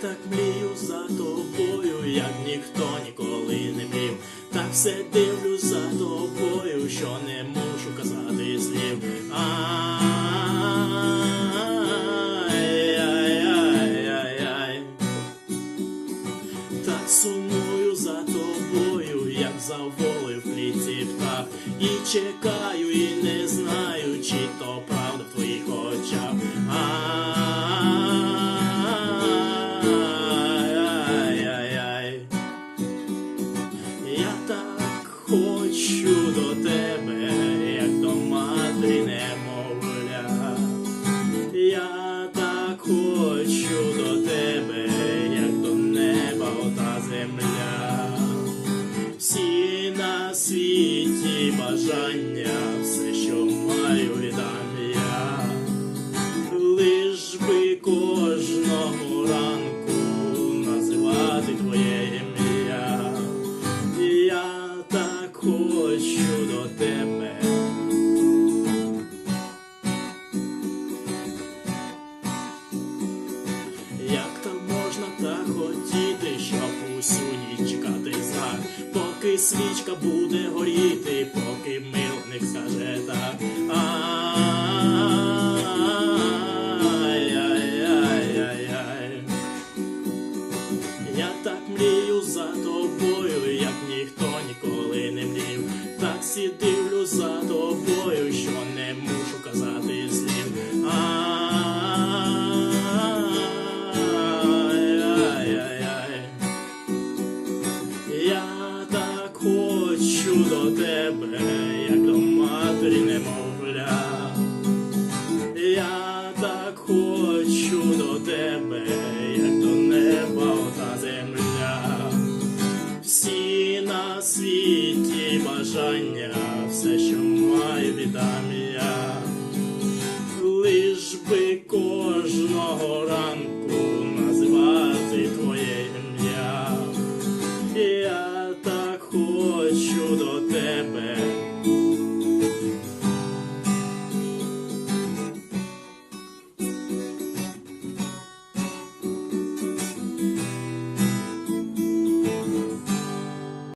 так мрію за тобою, як ніхто ніколи не мрів. Так все дивлюсь за тобою, що не можу казати слів. Ай-яй-яй-яй-яй. Так сумую за тобою, як за волею в пліці птах. І чекаю, і не світі бажання, все, що маю, віддам я. Лиш би кожного ранку називати твоє ім'я. Я так хочу до тебе. Свічка буде горіти, поки милник скаже так. Я так мрію за тобою, як ніхто ніколи не мрів. Так сі дивлю за тобою, що не хочу до тебе, як до матері немовля. Я так хочу до тебе, як до неба ота земля. Всі на світі бажання, все, що маю, віддам.